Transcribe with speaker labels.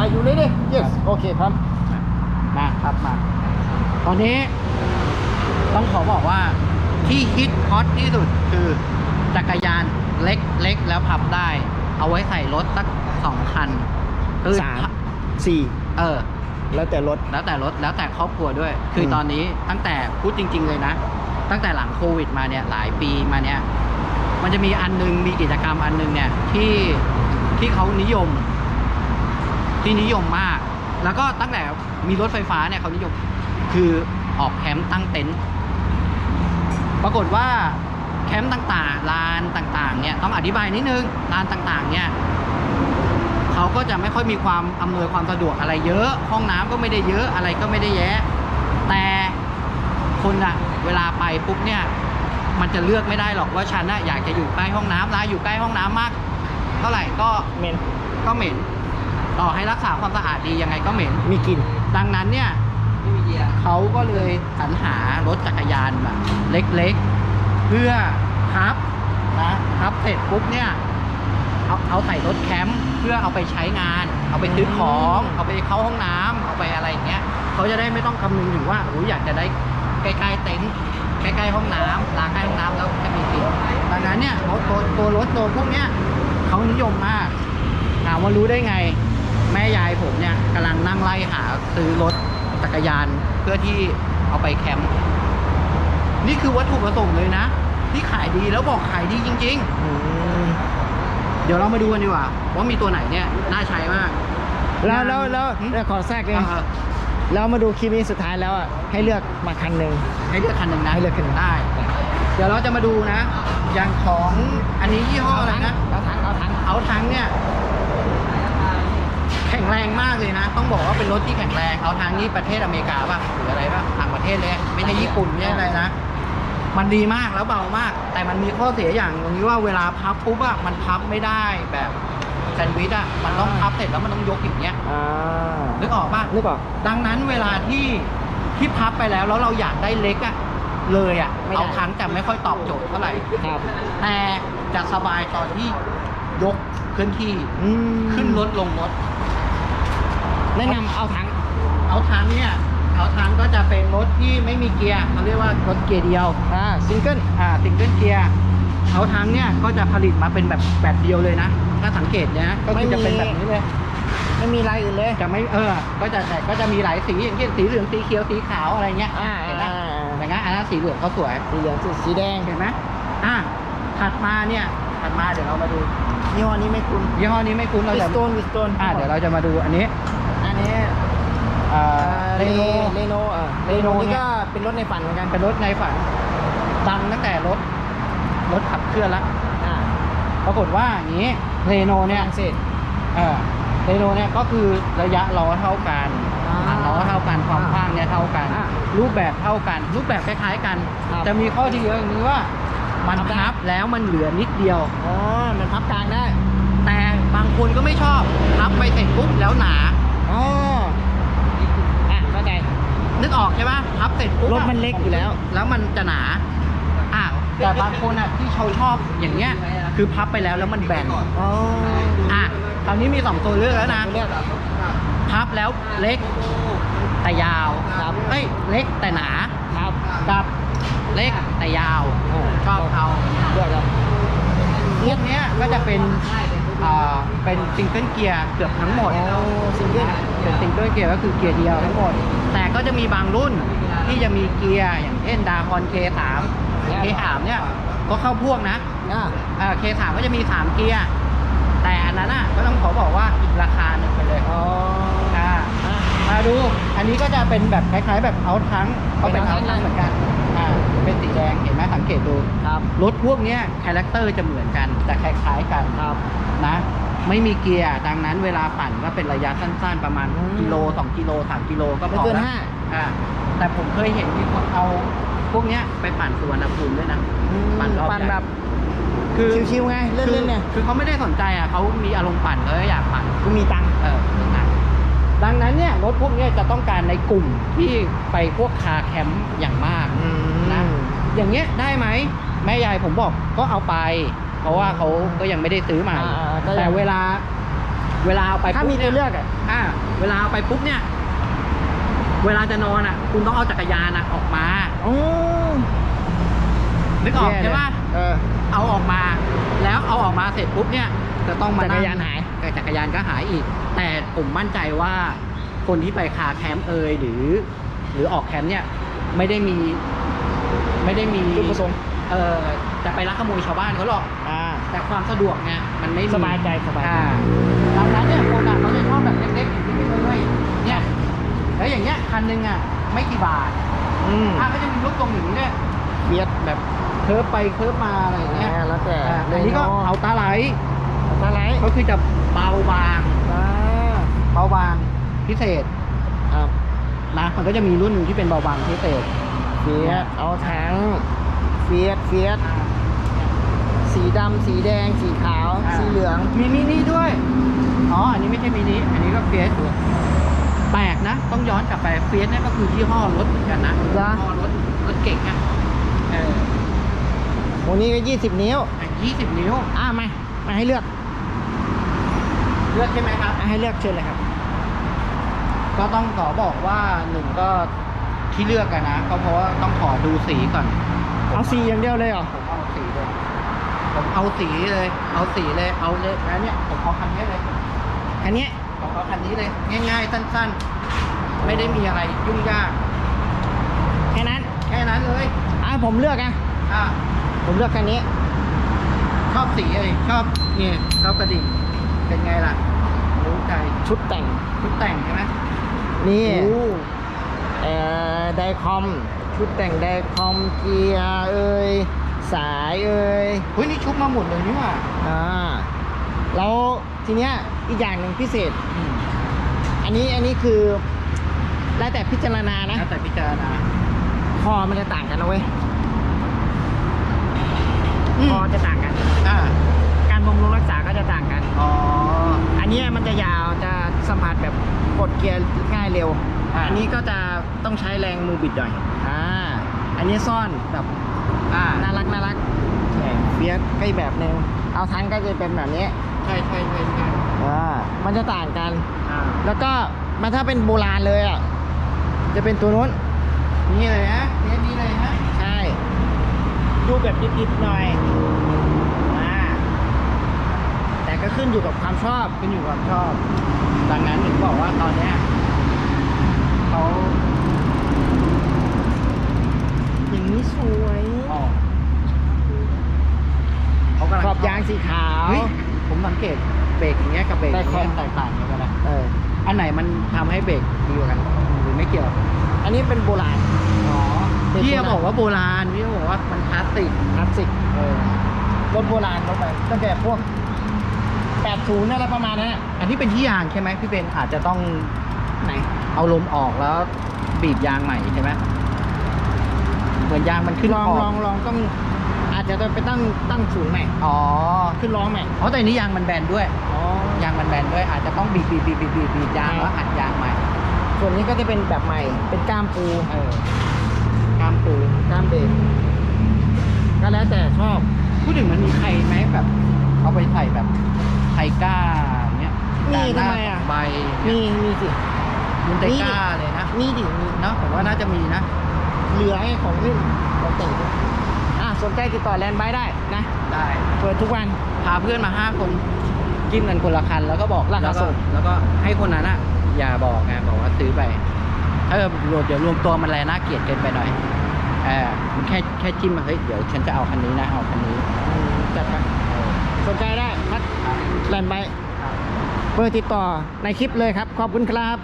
Speaker 1: Are you ready Yes โอเคครับ
Speaker 2: มาครับมา ตอนนี้ ต้องขอบอกว่าที่ฮิตฮอตที่สุดคือจักรยานเล็กเล็กแล้วพับได้ เอาไว้ใส่รถสักสองคันคือ
Speaker 1: สามสี่
Speaker 2: เออ
Speaker 1: แล้วแต่รถ
Speaker 2: แล้วแต่รถแล้วแต่ครอบครัวด้วย คืออ
Speaker 1: ม
Speaker 2: ตอนนี้ตั้งแต่พูดจริง ๆ เลยนะ ตั้งแต่หลังโควิดมาเนี่ยหลายปีมาเนี่ย มันจะมีอันนึงมีกิจกรรมอันนึงเนี่ยที่ที่เขานิยม ที่นิยมมาก แล้วก็ตั้งแต่มีรถไฟฟ้าเนี่ยเขานิยมคือออกแคมป์ตั้งเต็นท์ปรากฏว่าแคมป์ต่างๆลานต่างๆเนี่ยต้องอธิบายนิดนึงลานต่างๆเนี่ยเขาก็จะไม่ค่อยมีความอำนวยความสะดวกอะไรเยอะ ห้องน้ำก็ไม่ได้เยอะอะไรก็ไม่ได้แยะ แต่คนอะเวลาไปปุ๊บเนี่ยมันจะเลือกไม่ได้หรอกว่าฉันอะอยากจะอยู่ใกล้ห้องน้ำนะอยู่ใกล้ห้องน้ำมาก เท่าไหร่ก็
Speaker 1: เมน
Speaker 2: ก็เหม็น ต่อให้รักษาความสะอาดดียังไงก็เหม็น
Speaker 1: มีกลิ่น
Speaker 2: ดังนั้นเนี่ยเขาก็เลยสรรหารถจักรยานแบบเล็กๆ เพื่อพับนะพับเสร็จปุ๊บเนี่ยเอาเอาใส่รถแคมป์เพื่อเอาไปใช้งาน เอาไปซื้อของเอาไปเข้าห้องน้ำเอาไปอะไรอย่างเงี้ยเขาจะได้ไม่ต้องคำนึงถึงว่าโอ้ยอยากจะได้ใกล้ๆเต็นท์ใกล้ๆห้องน้ำลานใกล้ห้องน้ำแล้วจะมีกลิ่นดังนั้นเนี่ยรถตัวตัวรถตัวพวกเนี้ยเขานิยมมากถามว่ารู้ได้ไง แม่ยายผมเนี่ยกำลังนั่งไล่หาซื้อรถจักรยานเพื่อที่เอาไปแคมป์นี่คือวัตถุประสงค์เลยนะ ที่ขายดีแล้วบอกขายดีจริง
Speaker 1: อืม
Speaker 2: ๆเดี๋ยวเรามาดูกันดีกว่าว่ามีตัวไหนเนี่ยน่าใช้มาก
Speaker 1: แล้วแล้วแล้ว
Speaker 2: หืม
Speaker 1: แล้วขอแทรกเลย
Speaker 2: เออ
Speaker 1: แล้วมาดูคลิปนี้สุดท้ายแล้วอะให้เลือกมาคันหนึ่ง
Speaker 2: ให้เลือกคันหนึ่งนะ
Speaker 1: ให้เลือกคันหนึ่ง
Speaker 2: ได้ เดี๋ยวเราจะมาดูนะ อย่างของอันนี้ยี่ห้ออะไรนะ
Speaker 1: เอาทั้งเอาทั้ง
Speaker 2: เอาทั้งเนี่ย แข็งแรงมากเลยนะ ต้องบอกว่าเป็นรถที่แข็งแรงเอาทางนี้ประเทศอเมริกาป่ะหรืออะไรป่ะต่างประเทศเลยไม่ใช่ญี่ปุ่นไม่ใช่อะไรนะ มันดีมากแล้วเบามาก แต่มันมีข้อเสียอย่างตรงนี้ว่าเวลาพับปุ๊บอะมันพับไม่ได้แบบแซนด์วิชอะมันต้องพับเสร็จแล้วมันต้องยกอย่างเงี้ย
Speaker 1: อ่า
Speaker 2: นึกออกป่ะ
Speaker 1: นึกออก
Speaker 2: ดังนั้นเวลาที่ที่พับไปแล้วแล้วเราอยากได้เล็กอะเลยอะ
Speaker 1: ไม่ได้
Speaker 2: เอาทั้งจะไม่ค่อยตอบโจทย์เท่าไหร่
Speaker 1: ครับ
Speaker 2: แต่จะสบายตอนที่ยกเคลื่อนที่
Speaker 1: อืม
Speaker 2: ขึ้นรถลงรถ
Speaker 1: แนะนำเอาทั้ง
Speaker 2: เอาทั้งเนี่ยเอาทั้งก็จะเป็นรถที่ไม่มีเกียร์เขาเรียกว่ารถเกียร์เดียว
Speaker 1: อ่าซิงเกิล
Speaker 2: อ่าซิงเกิลเกียร์เอาทั้งเนี่ยก็จะผลิตมาเป็นแบบแบบเดียวเลยนะ ถ้าสังเกตเนี่ยนะก็คือจะเป็นแบบนี้เลย
Speaker 1: ไม่มีลายอื่นเลย
Speaker 2: จะไม่เออ ก็จะแต่ก็จะมีหลายสีอย่างเช่นสีเหลืองสีเขียวสีขาวอะไรเงี้ย
Speaker 1: อ่า
Speaker 2: เห็นไหม
Speaker 1: อ่า
Speaker 2: อย่างนั้นอันนั้นสีเหลืองเขาสวย
Speaker 1: สีเหลืองสีสีแดง
Speaker 2: เห็นไหมอะถัดมาเนี่ยถัดมาเดี๋ยวเรามาดู
Speaker 1: ยี่ห้อนี้ไม่คุ้น
Speaker 2: ยี่ห้อนี้ไม่คุ้นเรา
Speaker 1: วิ
Speaker 2: จะ
Speaker 1: สโตนวิสโตน
Speaker 2: อะเดี๋ยวเราจะมาดูอันนี้
Speaker 1: อั นนี้
Speaker 2: อ่า
Speaker 1: เร
Speaker 2: เร
Speaker 1: โน
Speaker 2: โน
Speaker 1: เรโนอ่า
Speaker 2: เร
Speaker 1: เร
Speaker 2: โน
Speaker 1: โน
Speaker 2: เนี่
Speaker 1: นี่
Speaker 2: ย
Speaker 1: ก็เป็นรถในฝันเหมือนกัน
Speaker 2: เป็นรถในฝันดังตั้งแต่รถ รถขับเคลื่อนแล้ว
Speaker 1: อ่า
Speaker 2: ปรากฏว่าอย่างนี้เรโน
Speaker 1: ฝ
Speaker 2: เนี่ย
Speaker 1: รั่งเศส
Speaker 2: เออเรโนเนี่ยก็คือระยะล้อเท่ากัน
Speaker 1: อ่า
Speaker 2: ฐานล้อเท่ากันความ
Speaker 1: อ่าก
Speaker 2: ว้างเนี่ยเท่ากัน
Speaker 1: อ่า
Speaker 2: รูปแบบเท่ากัน รูปแบบคล้ายๆกัน
Speaker 1: ครับ
Speaker 2: จะมีข้อดีอย่างนี้ว่ามัน
Speaker 1: พับได้
Speaker 2: พับแล้วมันเหลือนิดเดียว
Speaker 1: อ๋อมันพับกลางได้
Speaker 2: แต่บางคนก็ไม่ชอบพับไปเสร็จปุ๊บแล้วหนา
Speaker 1: อ๋ออะเข้าใจ
Speaker 2: นึกออกใช่ปะพับเสร็จปุ๊บ
Speaker 1: รถมันเล็กอยู่แล้ว
Speaker 2: แล้วมันจะหนาอะแต่บางคนอะที่เขาชอบอย่างเงี้ย คือพับไปแล้วแล้วมันแบน
Speaker 1: อ๋อ
Speaker 2: อะคราวนี้มีสองตัวเลือกแล้วนะ
Speaker 1: เลือก
Speaker 2: พับแล้วเล็กแต่ยาว
Speaker 1: ครับ
Speaker 2: เอ้ยเล็กแต่หนา
Speaker 1: ครับ
Speaker 2: กับเล็กแต่ยาว
Speaker 1: โอ้
Speaker 2: ชอบเอา
Speaker 1: เลือกครับ
Speaker 2: พวกเนี้ยก็จะเป็น อ่าเป็นซิงเกิลเกียร์เกือบทั้งหมด
Speaker 1: โอ้ซิงเกิล
Speaker 2: นะเป็นซิงเกิลเกียร์ก็คือเกียร์เดียวทั้งหมด แต่ก็จะมีบางรุ่นที่จะมีเกียร์อย่างเช่นดาคอน K3 K3 เนี่ยก็เข้าพวกนะ
Speaker 1: อ่า
Speaker 2: เอ่อ K3 ก็จะมี3เกียร์ แต่อันนั้นน่ะก็ต้องขอบอกว่าอีกราคาหนึ่งไปเลย
Speaker 1: อ๋อ
Speaker 2: อ่า
Speaker 1: อะ
Speaker 2: มาดู อันนี้ก็จะเป็นแบบคล้ายๆแบบเอาทั้งก็เป็น
Speaker 1: เป็น
Speaker 2: เอา
Speaker 1: เอาทั้
Speaker 2: ทั้ง
Speaker 1: ง
Speaker 2: เหมือนกัน อ่าเป็นสีแดงเห็นไหมสังเกตดู
Speaker 1: ครับ
Speaker 2: รถพวกเนี้ยคาแรคเตอร์จะเหมือนกันแต่คล้ายๆกัน
Speaker 1: ครับ
Speaker 2: นะไม่มีเกียร์ดังนั้นเวลาปั่นก็เป็นระยะสั้นๆประมาณ
Speaker 1: อืม
Speaker 2: กิโล2กิโล3กิโลก็พ
Speaker 1: ไม่
Speaker 2: อ
Speaker 1: เกิน
Speaker 2: แล้ว
Speaker 1: ห้า
Speaker 2: อ่าแต่ผมเคยเห็นมีคนเอาพวกเนี้ยไปปั่นสุวรรณภูมิด้วยนะ
Speaker 1: อืม
Speaker 2: ปั่นรอบ
Speaker 1: ปั่น
Speaker 2: ใหญ่
Speaker 1: แบบ
Speaker 2: คือ
Speaker 1: ชิวๆไง เล่นๆเนี่ย
Speaker 2: คือคือเขาไม่ได้สนใจอะเขามีอารมณ์ปั่นเขาอยากปั่น
Speaker 1: กูมีตังค์
Speaker 2: เออนะ ดังนั้นเนี่ยรถพวกเนี้ยจะต้องการในกลุ่มที่ไปพวกคาร์แคมป์อย่างมากนะอย่างเงี้ยได้ไหมแม่ยายผมบอกก็เอาไป เพราะว่าเขาก็ยังไม่ได้ซื้อใหม่
Speaker 1: อ่าๆก็ยัง
Speaker 2: แต่เวลา เวลาเอาไป
Speaker 1: ถ้ามี
Speaker 2: ปุ๊บ
Speaker 1: ตัว
Speaker 2: นี่ย
Speaker 1: เลือกอะ
Speaker 2: อ่าเวลาเอาไปปุ๊บเนี่ย เวลาจะนอนอะ คุณต้องเอาจักรยานอะออกมา
Speaker 1: โอ้
Speaker 2: นึกออกใช่ปะ
Speaker 1: เออ
Speaker 2: เอาออกมา แล้วเอาออกมาเสร็จปุ๊บเนี่ย จะต้องมา
Speaker 1: จักรยานหาย
Speaker 2: แต่ จักรยานก็หายอีก แต่ผมมั่นใจว่าคนที่ไปคาแคมป์เอยหรือ หรือออกแคมป์เนี่ยไม่ได้มีไม่ได้มี
Speaker 1: จุดประสงค์
Speaker 2: เออจะไปลักขโมยชาวบ้านเขาหรอก
Speaker 1: อ่า
Speaker 2: แต่ความสะดวกไงมันไม่มี
Speaker 1: สบายใจสบายใจ
Speaker 2: อ่ดังนั้นเนี่ยคนอะเขาจะชอบแบบเล็กๆอย่างนี้ไปเลยเนี่ยแล้วอย่างเงี้ยคันหนึงอะไม่กี่บาท
Speaker 1: อืม
Speaker 2: อะก็จะมีรถตรงอย่างนี้ด้วย
Speaker 1: เฟียสแบบ
Speaker 2: เคิร์ฟไปเคิร์ฟมาอะไรอย่างเงี้ย
Speaker 1: อ่าแล้วแต่
Speaker 2: อ่าอันนี้ก็เอาตาไหล
Speaker 1: อะไร
Speaker 2: ก็คือจะเบาบาง
Speaker 1: อ่า
Speaker 2: เบาบางพิเศษ
Speaker 1: ครับ
Speaker 2: นะมันก็จะมีรุ่นที่เป็นเบาบางพิเศษ
Speaker 1: เฟียสเอาทั้งเฟียสเฟียสสีดำสีแดง สีขาว
Speaker 2: อ่า
Speaker 1: สีเหลือง
Speaker 2: มีมินิด้วย อ๋อ อันนี้ไม่ใช่มินิ อันนี้ก็เฟียสแปลกนะ ต้องย้อนกลับไปเฟียสเนี่ยก็คือยี่ห้อรถเหมือนกันนะ
Speaker 1: เหรอ
Speaker 2: ยี่ห้อรถรถเก่งอะเออ
Speaker 1: โอ้นี่ก็ยี่สิบนิ้ว
Speaker 2: ยี่สิบนิ้ว
Speaker 1: อ่ามามาให้เลือก
Speaker 2: เลือกใช่ไหมครับ
Speaker 1: มาให้เลือกเชิญเลยครับ
Speaker 2: ก็ต้องขอบอกว่าหนึ่งก็ที่เลือกกันนะก็เพราะว่าต้องขอดูสีก่อน
Speaker 1: เอาสีอย่างเดียวเลยเหรอ
Speaker 2: ผมเอาสีเลย ผมเอาสีเลย เอาสีเลย เอาเลยแล้วเนี่ยผมเอาคันนี้เลย
Speaker 1: อันเนี้ย
Speaker 2: ผมเอาคันนี้เลย ง่ายๆ สั้นๆ ไม่ได้มีอะไรยุ่งยาก
Speaker 1: แค่นั้น
Speaker 2: แค่นั้นเลย
Speaker 1: อ่าผมเลือกอะ
Speaker 2: อะ
Speaker 1: ผมเลือกคันนี้
Speaker 2: ชอบสีเลยชอบนี่ชอบกระดิ่ง เป็นไงล่ะ รู้ใจ
Speaker 1: ชุดแต่ง
Speaker 2: ชุดแต่งใช่ไหม
Speaker 1: นี่
Speaker 2: โอ้
Speaker 1: เอ่อไดคอม ชุดแต่งไดคอมเกียร์เอ่ยสายเอ่ย
Speaker 2: เฮ้ยนี่ชุบมาหมดเลยนี่หว่า
Speaker 1: อ่าแล้วทีเนี้ยอีกอย่างหนึ่งพิเศษอันนี้อันนี้คือแล้วแต่พิจารณานะ
Speaker 2: แล้วแต่พิจารณา
Speaker 1: คอมันจะต่างกันนะเว้ย
Speaker 2: อืม
Speaker 1: คอจะต่างกัน
Speaker 2: อ่า
Speaker 1: การบำรุงรักษาก็จะต่างกัน
Speaker 2: อ๋อ
Speaker 1: อันเนี้ยมันจะยาวจะ สัมผัสแบบกดเกียร์ง่ายเร็ว
Speaker 2: อ่า
Speaker 1: อันนี้ก็จะต้องใช้แรงมือบิดหน่อย อ่า อันนี้ซ่อนแบบ
Speaker 2: อ่า
Speaker 1: น่ารักน่ารักใช่เฟียสก็อีกแบบหนึ่งเอาทั้งก็จะเป็นแบบนี้
Speaker 2: ใช่ใช่ใช่ใช่
Speaker 1: อ่า มันจะต่างกัน
Speaker 2: อ่า
Speaker 1: แล้วก็มันถ้าเป็นโบราณเลยอะ จะเป็นตัวนู้น
Speaker 2: นี่เลยฮะเนี้นี้เลยฮะ
Speaker 1: ใช่ ดูแบบดิบๆหน่อยอ่าแต่ ก็ขึ้นอยู่กับความชอบ
Speaker 2: ขึ้นอยู่กับความชอบ ดังนั้นถึงบอกว่าตอนเนี้ยเขา
Speaker 1: อย่างนี้สวย
Speaker 2: อ๋อเขากำลัง
Speaker 1: ขอบยางสีขาว
Speaker 2: เฮ้ยผมสังเกตเบรกอย่างเงี้ยกับเบรก
Speaker 1: แต่
Speaker 2: อย่าง
Speaker 1: คอ
Speaker 2: เงี้
Speaker 1: ม
Speaker 2: ยแตกต่างกันนะ
Speaker 1: เออ
Speaker 2: อันไหนมันทำให้เบรกดีกว่ากันหรือไม่เกี่ยว
Speaker 1: อันนี้เป็นโบราณ
Speaker 2: อ๋อ
Speaker 1: เบรก
Speaker 2: พี่
Speaker 1: โบราณ
Speaker 2: บอกว่าโบราณพี่บอกว่ามันคลาสสิก
Speaker 1: คลาสสิก
Speaker 2: เออ
Speaker 1: รถโบราณรถไปตั้งแต่พวก 80อะไรประมาณนั้นอะ
Speaker 2: อันนี้เป็นที่ยางใช่ไหมพี่เบนอาจจะต้อง
Speaker 1: ไหน
Speaker 2: เอาลมออกแล้วบีบยางใหม่ใช่ไหมเหมือนยางมันขึ้น
Speaker 1: ลอง
Speaker 2: ขอบ
Speaker 1: ลองลองต้อง อาจจะไปตั้งตั้งศูนย์ใหม่
Speaker 2: อ๋อ
Speaker 1: ขึ้นร้องใหม่
Speaker 2: เพราะแต่อันนี้ยางมันแบนด้วย
Speaker 1: อ๋อยา
Speaker 2: งมันแบนด้วย อาจจะต้องบีบบีบบีบบีบบีบบีบยางแล้วอัดยางใหม่
Speaker 1: ส่วนนี้ก็จะเป็นแบบใหม่ เป็นก้ามปู
Speaker 2: เออข้ามปู
Speaker 1: ก้ามเบรกก็แล้วแต่ชอบ
Speaker 2: พูดถึงมันมีใครไหมแบบ เอาไปใส่แบบไทก้าเนี้ย
Speaker 1: มี
Speaker 2: ด้านหน้า
Speaker 1: ทำไมอะ
Speaker 2: สงใบ
Speaker 1: มีมีสิ
Speaker 2: มุนไท
Speaker 1: มี
Speaker 2: ก้าเลยนะ
Speaker 1: มีดิมี
Speaker 2: เนาะผมว่าน่าจะมีนะ
Speaker 1: เหลือให้ของเล่นของแต่งด้วยอะสนใจติดต่อแลนด์ไบได้นะ
Speaker 2: ได้
Speaker 1: เปิดทุกวัน
Speaker 2: พาเพื่อนมาห้าคนจิ้มกันคนละคันแล้วก็บอก
Speaker 1: ราคา
Speaker 2: แล้วก็
Speaker 1: ส่ง
Speaker 2: แล้วก็ให้คนนั้นอะอย่าบอกไงบอกว่าซื้อไปเออรวมเดี๋ยวรวมตัวมันแลน่าเกลียดเกินไปหน่อยเออมันแค่แค่จิ้มมาเฮ้ยเดี๋ยวฉันจะเอาคันนี้นะเอาคันนี้
Speaker 1: อืมจัดไป
Speaker 2: เออ
Speaker 1: ส นใจได้พัดแลนไปเบอร์ติดต่อในคลิปเลยครับ ขอบคุณครับ